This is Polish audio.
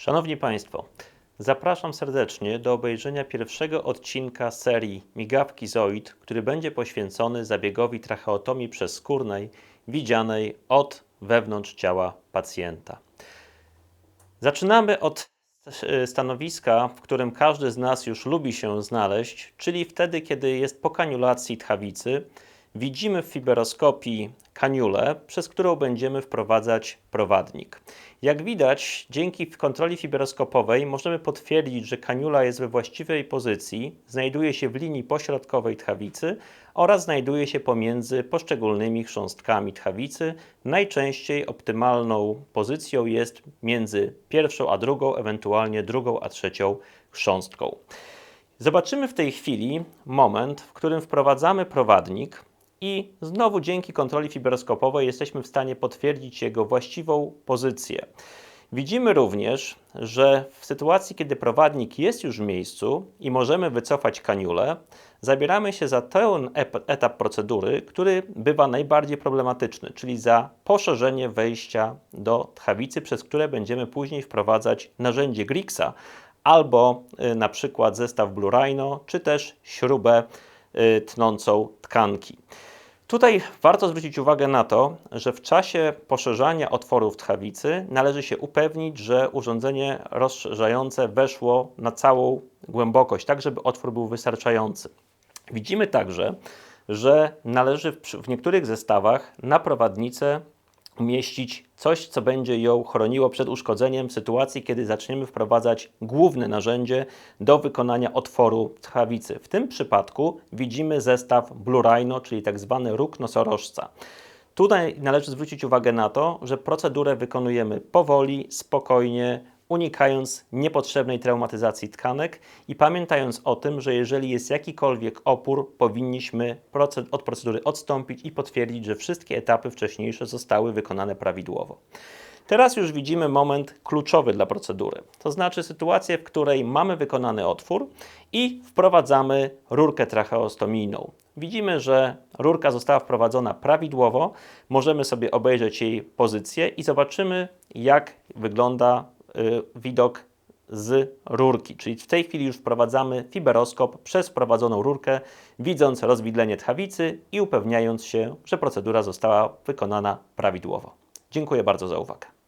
Szanowni Państwo, zapraszam serdecznie do obejrzenia pierwszego odcinka serii Migawki Zoid, który będzie poświęcony zabiegowi tracheotomii przezskórnej widzianej od wewnątrz ciała pacjenta. Zaczynamy od stanowiska, w którym każdy z nas już lubi się znaleźć, czyli wtedy, kiedy jest po kaniulacji tchawicy, widzimy w fiberoskopii kaniulę, przez którą będziemy wprowadzać prowadnik. Jak widać, dzięki kontroli fiberoskopowej możemy potwierdzić, że kaniula jest we właściwej pozycji, znajduje się w linii pośrodkowej tchawicy oraz znajduje się pomiędzy poszczególnymi chrząstkami tchawicy. Najczęściej optymalną pozycją jest między pierwszą a drugą, ewentualnie drugą a trzecią chrząstką. Zobaczymy w tej chwili moment, w którym wprowadzamy prowadnik i znowu dzięki kontroli fiberoskopowej jesteśmy w stanie potwierdzić jego właściwą pozycję. Widzimy również, że w sytuacji, kiedy prowadnik jest już w miejscu i możemy wycofać kaniulę, zabieramy się za ten etap procedury, który bywa najbardziej problematyczny, czyli za poszerzenie wejścia do tchawicy, przez które będziemy później wprowadzać narzędzie Grixa albo y, na przykład zestaw Blue Rhino, czy też śrubę y, tnącą tkanki. Tutaj warto zwrócić uwagę na to, że w czasie poszerzania otworów tchawicy należy się upewnić, że urządzenie rozszerzające weszło na całą głębokość, tak żeby otwór był wystarczający. Widzimy także, że należy w, w niektórych zestawach na prowadnicę umieścić coś, co będzie ją chroniło przed uszkodzeniem w sytuacji, kiedy zaczniemy wprowadzać główne narzędzie do wykonania otworu tchawicy. W tym przypadku widzimy zestaw Blue Rhino, czyli tak zwany róg nosorożca. Tutaj należy zwrócić uwagę na to, że procedurę wykonujemy powoli, spokojnie, unikając niepotrzebnej traumatyzacji tkanek i pamiętając o tym, że jeżeli jest jakikolwiek opór, powinniśmy od procedury odstąpić i potwierdzić, że wszystkie etapy wcześniejsze zostały wykonane prawidłowo. Teraz już widzimy moment kluczowy dla procedury, to znaczy sytuację, w której mamy wykonany otwór i wprowadzamy rurkę tracheostomijną. Widzimy, że rurka została wprowadzona prawidłowo, możemy sobie obejrzeć jej pozycję i zobaczymy, jak wygląda widok z rurki. Czyli w tej chwili już wprowadzamy fiberoskop przez wprowadzoną rurkę, widząc rozwidlenie tchawicy i upewniając się, że procedura została wykonana prawidłowo. Dziękuję bardzo za uwagę.